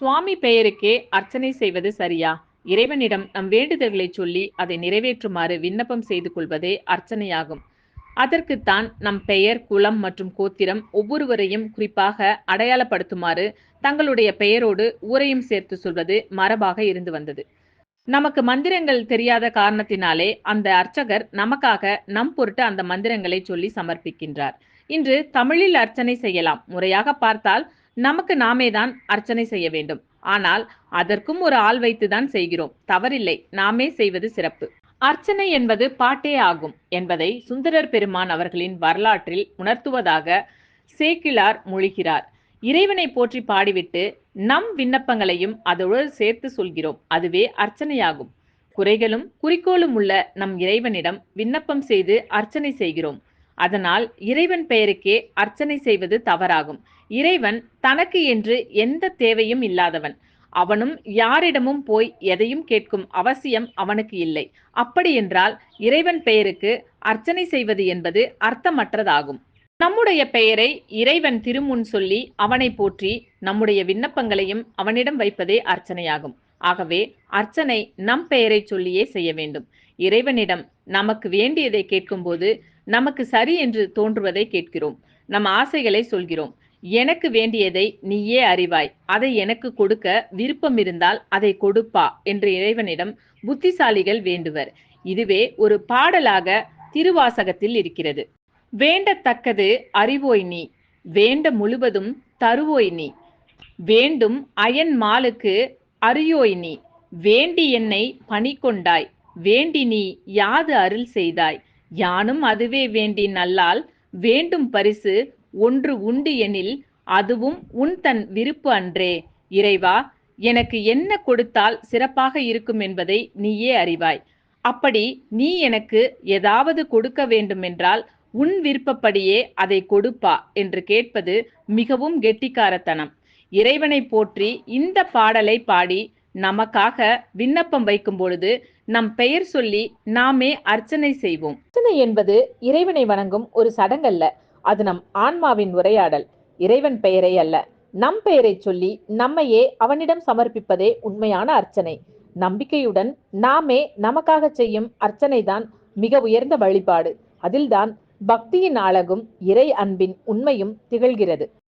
சுவாமி பெயருக்கே அர்ச்சனை செய்வது சரியா? இறைவனிடம் நம் வேண்டுதல்களை சொல்லி அதை நிறைவேற்றுமாறு விண்ணப்பம் செய்து கொள்வதே அர்ச்சனையாகும். அதற்குத்தான் நம் பெயர் குலம் மற்றும் கோத்திரம் ஒவ்வொருவரையும் குறிப்பாக அடையாளப்படுத்துமாறு தங்களுடைய பெயரோடு ஊரையும் சேர்த்து சொல்வது மரபாக இருந்து வந்தது. நமக்கு மந்திரங்கள் தெரியாத காரணத்தினாலே அந்த அர்ச்சகர் நமக்காக நம் பொருட்டு அந்த மந்திரங்களை சொல்லி சமர்ப்பிக்கின்றார். இன்று தமிழில் அர்ச்சனை செய்யலாம். முறையாக பார்த்தால் நமக்கு நாமே தான் அர்ச்சனை செய்ய வேண்டும். ஆனால் அதற்கும் ஒரு ஆள் வைத்துதான் செய்கிறோம். தவறில்லை. நாமே செய்வது சிறப்பு. அர்ச்சனை என்பது பாட்டே ஆகும் என்பதை சுந்தரர் பெருமான் அவர்களின் வரலாற்றில் உணர்த்துவதாக சேக்கிழார் மொழிகிறார். இறைவனை போற்றி பாடிவிட்டு நம் விண்ணப்பங்களையும் அதோடு சேர்த்து சொல்கிறோம். அதுவே அர்ச்சனையாகும். குறைகளும் குறிக்கோளும் உள்ள நம் இறைவனிடம் விண்ணப்பம் செய்து அர்ச்சனை செய்கிறோம். அதனால் இறைவன் பெயருக்கே அர்ச்சனை செய்வது தவறாகும். இறைவன் தனக்கு என்று எந்த தேவையும் இல்லாதவன். அவனும் யாரிடமும் போய் எதையும் கேட்கும் அவசியம் அவனுக்கு இல்லை. அப்படியென்றால் இறைவன் பெயருக்கு அர்ச்சனை செய்வது என்பது அர்த்தமற்றதாகும். நம்முடைய பெயரை இறைவன் திருமுன் சொல்லி அவனை போற்றி நம்முடைய விண்ணப்பங்களையும் அவனிடம் வைப்பதே அர்ச்சனையாகும். ஆகவே அர்ச்சனை நம் பெயரை சொல்லியே செய்ய வேண்டும். இறைவனிடம் நமக்கு வேண்டியதை கேட்கும்போது நமக்கு சரி என்று தோன்றுவதை கேட்கிறோம். நம் ஆசைகளை சொல்கிறோம். எனக்கு வேண்டியதை நீயே அறிவாய். அதை எனக்கு கொடுக்க விருப்பம் இருந்தால் அதை கொடுப்பா என்று இறைவனிடம் புத்திசாலிகள் வேண்டுவர். இதுவே ஒரு பாடலாக திருவாசகத்தில் இருக்கிறது. வேண்டத்தக்கது அறிவோய் நீ. வேண்ட முழுவதும் தருவோய் நீ. வேண்டும் அயன் மாலுக்கு அறியோய் நீ. வேண்டி என்னை பணி கொண்டாய் வேண்டி நீ யாது அருள் செய்தாய். யானும் அதுவே வேண்டி நல்லால் வேண்டும் பரிசு ஒன்று உண்டு எனில் அதுவும் உன் தன் விருப்பு அன்றே. இறைவா எனக்கு என்ன கொடுத்தால் சிறப்பாக இருக்கும் என்பதை நீயே அறிவாய். அப்படி நீ எனக்கு ஏதாவது கொடுக்க வேண்டுமென்றால் உன் விருப்பப்படியே அதை கொடுப்பா என்று கேட்பது மிகவும் கெட்டிக்காரத்தனம். இறைவனை போற்றி இந்த பாடலை பாடி நமக்காக விண்ணப்பம் வைக்கும் பொழுது நம் பெயர் சொல்லி நாமே அர்ச்சனை செய்வோம். அர்ச்சனை என்பது இறைவனை வணங்கும் ஒரு சடங்கல்ல அது நம் ஆன்மாவின் உரையாடல். இறைவன் பெயரை அல்ல நம் பெயரை சொல்லி நம்மையே அவனிடம் சமர்ப்பிப்பதே உண்மையான அர்ச்சனை. நம்பிக்கையுடன் நாமே நமக்காக செய்யும் அர்ச்சனை தான் மிக உயர்ந்த வழிபாடு. அதில்தான் பக்தியின் அழகும் இறை அன்பின் உண்மையும் திகழ்கிறது.